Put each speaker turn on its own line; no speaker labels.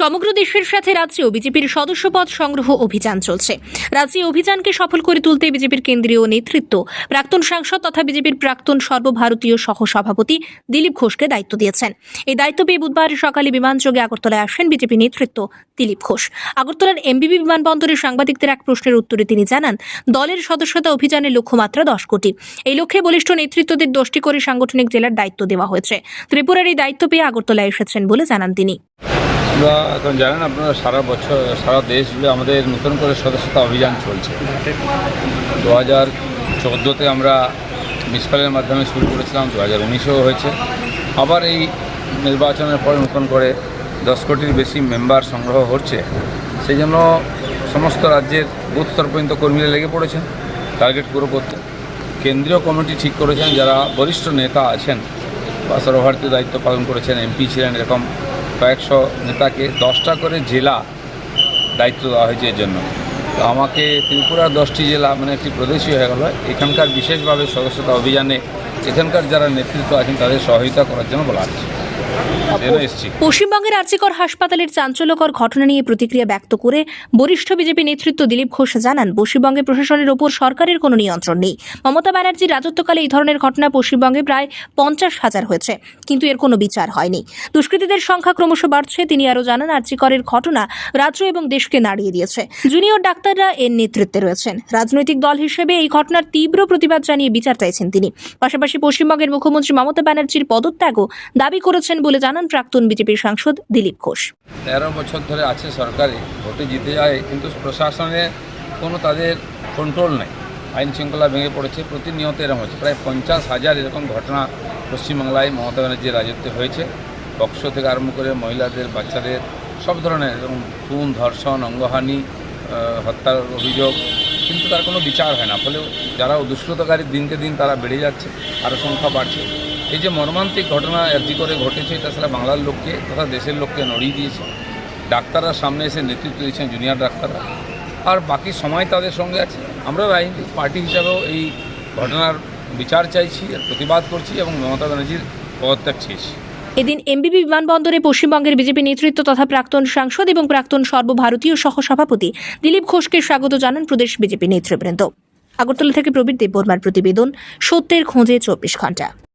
সমগ্র দেশের সাথে রাজ্যেও বিজেপির সদস্যপদ সংগ্রহ অভিযান চলছে। রাজ্যে অভিযানকে সফল করে তুলতে বিজেপির কেন্দ্রীয় নেতৃত্ব, প্রাক্তন সাংসদ তথা বিজেপির প্রাক্তন সর্বভারতীয় সহ সভাপতি দিলীপ ঘোষকে দায়িত্ব দিয়েছেন। এই দায়িত্ব পেয়ে বুধবার সকালে বিমানযোগে আগরতলায় আসেন বিজেপি নেতৃত্ব দিলীপ ঘোষ। আগরতলার এমবিবি বিমানবন্দরে সাংবাদিকদের এক প্রশ্নের উত্তরে তিনি জানান, দলের সদস্যতা অভিযানের লক্ষ্যমাত্রা দশ কোটি। এই লক্ষ্যে বলিষ্ঠ নেতৃত্বদের দশটি করে সাংগঠনিক জেলার দায়িত্ব দেওয়া হয়েছে। ত্রিপুরার এই দায়িত্ব পেয়ে আগরতলায় এসেছেন বলে জানান তিনি।
আমরা এখন জানেন আপনারা সারা বছর, সারা দেশ জুড়ে আমাদের নতুন করে সদস্যতা অভিযান চলছে। দু হাজার চোদ্দোতে আমরা মিসফালের মাধ্যমে শুরু করেছিলাম দু হাজার উনিশেও হয়েছে। আবার এই নির্বাচনের পরে নতুন করে দশ কোটির বেশি মেম্বার সংগ্রহ হচ্ছে। সেই জন্য সমস্ত রাজ্যের বুথ স্তর পর্যন্ত কর্মীরা লেগে পড়েছেন, টার্গেট পুরো করতে। কেন্দ্রীয় কমিটি ঠিক করেছেন, যারা বরিষ্ঠ নেতা আছেন বা সর্বভারতীয় দায়িত্ব পালন করেছেন, এমপি ছিলেন এরকম কয়েকশো নেতাকে দশটা করে জেলা দায়িত্ব দেওয়া হয়েছে এর জন্য। তো আমাকে ত্রিপুরার দশটি জেলা মানে একটি প্রদেশই হয়ে গেল। এখানকার বিশেষভাবে সদস্যতা অভিযানে এখানকার যারা নেতৃত্ব আছেন তাদের সহযোগিতা করার জন্য বলা হচ্ছে।
পশ্চিমবঙ্গের আর্চিকর হাসপাতালের চাঞ্চল্যকর ঘটনা নিয়ে প্রতিক্রিয়া ব্যক্ত করে বরিষ্ঠ বিজেপি নেতৃত্ব দিলীপ ঘোষ জানান পশ্চিমবঙ্গে প্রশাসনের ওপর সরকারের কোনো নিয়ন্ত্রণ নেই। মমতা ব্যানার্জির রাজত্বকালে এই ধরনের ঘটনা পশ্চিমবঙ্গে প্রায় পঞ্চাশ হাজার হয়েছে কিন্তু এর কোনো বিচার হয়নি। দুষ্কৃতীদের সংখ্যা ক্রমশ বাড়ছে তিনি আরও জানান আর্চিকরের ঘটনা রাজ্য এবং দেশকে নাড়িয়ে দিয়েছে। জুনিয়র ডাক্তাররা এর নেতৃত্বে রয়েছেন। রাজনৈতিক দল হিসেবে এই ঘটনার তীব্র প্রতিবাদ জানিয়ে বিচার চাইছেন তিনি। পাশাপাশি পশ্চিমবঙ্গের মুখ্যমন্ত্রী মমতা ব্যানার্জির পদত্যাগও দাবি করেছেন বলে জানান প্রাক্তন বিজেপির সাংসদ দিলীপ ঘোষ।
তেরো বছর ধরে আছে সরকারি, ভোটে জিতে যায়, কিন্তু প্রশাসনে কোনো তাদের কন্ট্রোল নেই। আইন শৃঙ্খলা ভেঙে পড়েছে, প্রতিনিয়ত এরকম হচ্ছে। প্রায় পঞ্চাশ হাজার এরকম ঘটনা পশ্চিমবাংলায় মমতা ব্যানার্জির রাজত্বে হয়েছে। বক্স থেকে আরম্ভ করে মহিলাদের, বাচ্চাদের, সব ধরনের এরকম খুন, ধর্ষণ, অঙ্গহানি হত্যার অভিযোগ, কিন্তু তার কোনো বিচার হয় না। ফলে যারা দুষ্কৃতকারী দিনকে দিন তারা বেড়ে যাচ্ছে, আরও সংখ্যা বাড়ছে। এই যে মর্মান্তিক ঘটনা এরজি করে ঘটেছে, এটা সারা বাংলার লোককে তথা দেশের লোককে নড়িয়ে দিয়েছে। ডাক্তাররা সামনে এসে নেতৃত্ব দিয়েছেন জুনিয়র ডাক্তাররা। আর বাকি সময় তাদের সঙ্গে আছে। আমরা রাজনৈতিক পার্টি হিসাবেও এই ঘটনার বিচার চাইছি প্রতিবাদ করছি এবং মমতা ব্যানার্জির পদত্যাগ চেয়েছি।
এদিন এমবিবি বিমানবন্দরে পশ্চিমবঙ্গের বিজেপি নেতৃত্ব তথা প্রাক্তন সাংসদ এবং প্রাক্তন সর্বভারতীয় সহ সভাপতি দিলীপ ঘোষকে স্বাগত জানান প্রদেশ বিজেপি নেতৃবৃন্দ। আগরতলা থেকে প্রবীর দেববর্মার প্রতিবেদন, সত্যের খোঁজে চব্বিশ ঘণ্টা